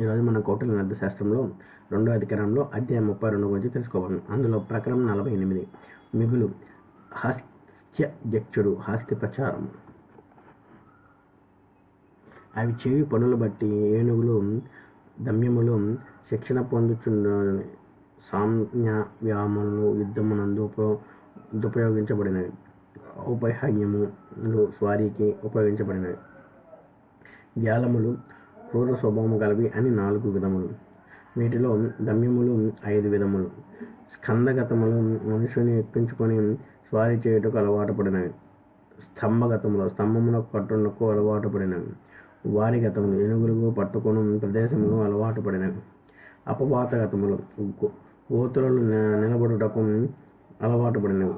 ఈరోజు మన కోటల అర్థశాస్త్రంలో శాస్త్రంలో రెండో అధికారంలో అధ్యాయం ముప్పై రెండు గురించి తెలుసుకోవాలి అందులో ప్రకరణం నలభై ఎనిమిది. మిగులు హాస్త్యధ్యక్షుడు హాస్తి ప్రచారం. అవి చెవి పనులు బట్టి ఏనుగులు దమ్యములు శిక్షణ పొందుచుండ సామ్య వ్యామములు యుద్ధమునందు ఉప ఉపయోగించబడినవి ఉపహ్యములు స్వారీకి ఉపయోగించబడినవి. వ్యాలములు క్రూర స్వభావము గలవి అని నాలుగు విధములు. వీటిలో దమ్యములు ఐదు విధములు. స్కందగతములు మనుషుని ఎక్కించుకొని స్వారీ చేయుటకు అలవాటు పడినవి. స్తంభగతములు స్తంభమునకు కట్టునకు అలవాటు పడినవి. వారి గతములు ఏనుగులకు పట్టుకొను ప్రదేశములు అలవాటు పడినవి. అపవాతగతములు గతములు గోతులలో నిలబడుటకు అలవాటు పడినవి.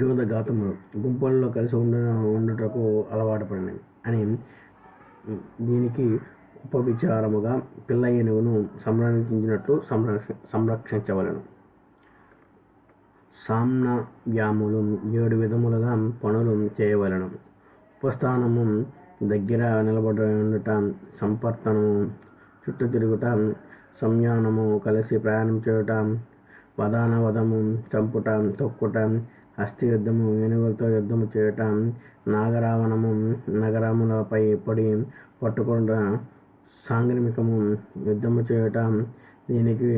యోధఘాతములు గుంపులలో కలిసి ఉండ ఉండుటకు అలవాటు పడినవి అని దీనికి ఉపవిచారముగా పిల్ల ఏనుగును సంరక్షించినట్లు సంరక్ష సంరక్షించవలను. సామ్న వ్యాములు ఏడు విధములుగా పనులు చేయవలను. ఉపస్థానము దగ్గర నిలబడి సంపర్తనము చుట్టూ తిరుగుట సంయానము కలిసి ప్రయాణం చేయుట వదాన వదము చంపుట తొక్కుట హస్తి యుద్ధము ఏనుగులతో యుద్ధము చేయటం నాగరావణము పై పడి పట్టుకొనుట సాంగ్రమికము యుద్ధము చేయుట దీనికి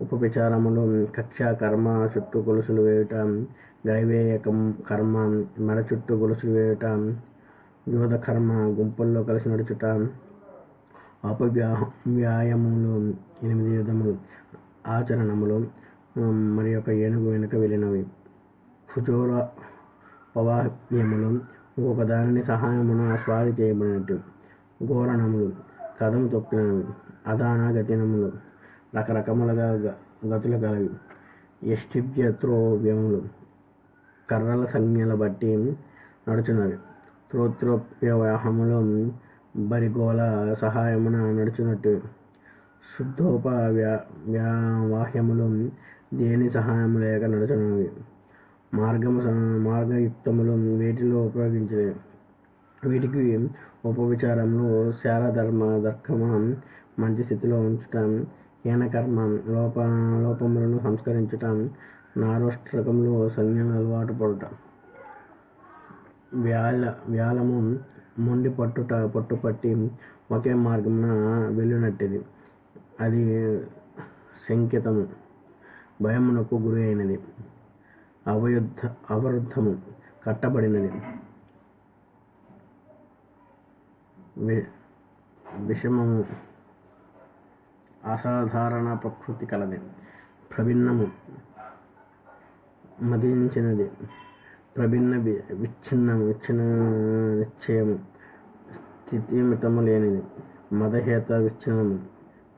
ఉపవిచారములు కక్ష కర్మ చుట్టూ గొలుసులు వేయుట గైవేయకం కర్మ మెడ చుట్టూ గొలుసులు వేయుట యోధ కర్మ గుంపుల్లో కలిసి నడుచుట అపవ్యా వ్యాయామములు ఎనిమిది విధములు ఆచరణములు మరి యొక్క ఏనుగు వెనుక వెళ్ళినవి ఫుజోర పవాహ్యములు ఇంకొక దానిని సహాయమున స్వారీ చేయబడినట్టు ఘోరణములు కథం తొక్కినవి అదాన గతినములు రకరకములుగా గ- గతులు కలవి యష్టివ్యత్రోవ్యములు కర్రల సంజ్ఞల బట్టి నడుచున్నవి త్రోత్రోప్యవాహములు బరిగోల సహాయమున నడుచున్నట్టు శుద్ధోప వ్యా వాహ్యములు దేని సహాయము లేక నడుచున్నవి మార్గము మార్గయుక్తములు వీటిలో వీటికి ఉపవిచారంలో శారధర్మ దర్కమ మంచి స్థితిలో ఉంచటం హీనకర్మ లోప లోపములను సంస్కరించటం నారోష్ట్రకములు సంజ్ఞలు అలవాటు పడటం. వ్యాల వ్యాలము మొండి పట్టుట పట్టుపట్టి ఒకే మార్గమున వెళ్ళినట్టిది. అది సంకేతము భయమునకు గురి అయినది. అవయుద్ధ అవరుద్ధము కట్టబడినది. విషమము అసాధారణ ప్రకృతి కలది. ప్రభిన్నము మదించినది. ప్రభిన్న వి- విచ్ఛిన్న విచ్ఛిన్న నిశ్చయము స్థితిమితము లేనిది. మదహేత విచ్ఛిన్నము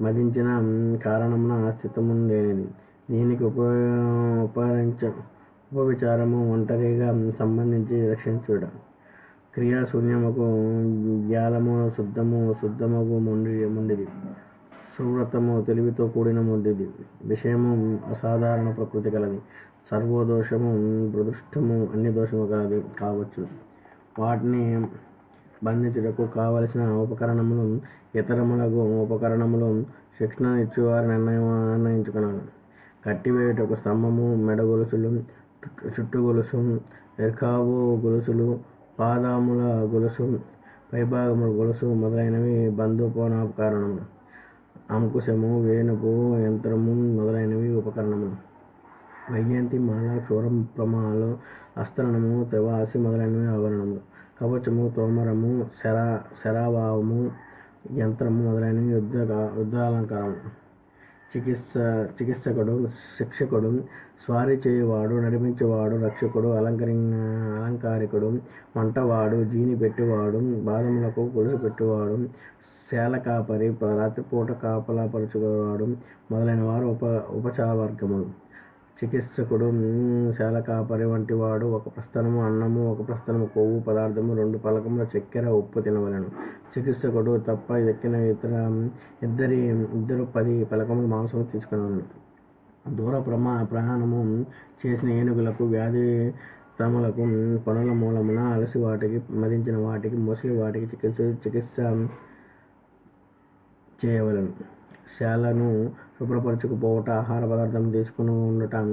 మదించిన కారణమున స్థితము లేనిది. దీనికి ఉప ఉపరించ ఉపవిచారము ఒంటరిగా సంబంధించి రక్షించుట. క్రియాశూన్యముకు జ్ఞాలము శుద్ధము శుద్ధముకు ముండి ముండిది సువ్రతము తెలివితో కూడిన ముందుది. విషయము అసాధారణ ప్రకృతి కలది. సర్వదోషము ప్రదృష్టము అన్ని దోషము కలది కావచ్చు. వాటిని బంధించుటకు కావలసిన ఉపకరణములు ఇతరములకు ఉపకరణములు శిక్షణ ఇచ్చేవారు నిర్ణయం నిర్ణయించుకున్నాను కట్టివేయుటకు స్తంభము మెడ గొలుసులు చుట్టు- గొలుసు ఎర్కావు గొలుసులు పాదముల గొలుసు పైభాగముల గొలుసు మొదలైనవి బంధుపోనోపకరణములు అంకుశము వేణుపు యంత్రము మొదలైనవి ఉపకరణములు. వైజయంతి మాల క్షోరం ప్రమాలు అస్త్రణము తెవాసి మొదలైనవి ఆభరణములు కవచము తోమరము శరా శరాభావము యంత్రము మొదలైనవి యుద్ధ యుద్ధాలంకారము చికిత్స చికిత్సకుడు శిక్షకుడు స్వారీ చేయువాడు నడిపించేవాడు రక్షకుడు అలంకరి అలంకారికుడు మంటవాడు జీని పెట్టువాడు బాదములకు గొలుసు పెట్టువాడు శాల కాపరి రాత్రిపూట కాపలా పరుచుకునేవాడు మొదలైన వారు ఉప ఉపచారవర్గములు. చికిత్సకుడు శాలకాపరి వంటి వాడు ఒక ప్రస్థనము అన్నము ఒక ప్రస్థనము కొవ్వు పదార్థము రెండు పలకముల చక్కెర ఉప్పు తినవలెను. చికిత్సకుడు తప్ప ఎక్కిన ఇతర ఇద్దరి ఇద్దరు పది పలకముల మాంసము తీసుకున్నాను దూర ప్రమా ప్రయాణము చేసిన ఏనుగులకు వ్యాధి తమలకు పనుల మూలమున అలసి వాటికి మదించిన వాటికి ముసలి వాటికి చికిత్స చికిత్స చేయవలెను. శాలను శుభ్రపరచకపోవుట ఆహార పదార్థం తీసుకుని ఉండటం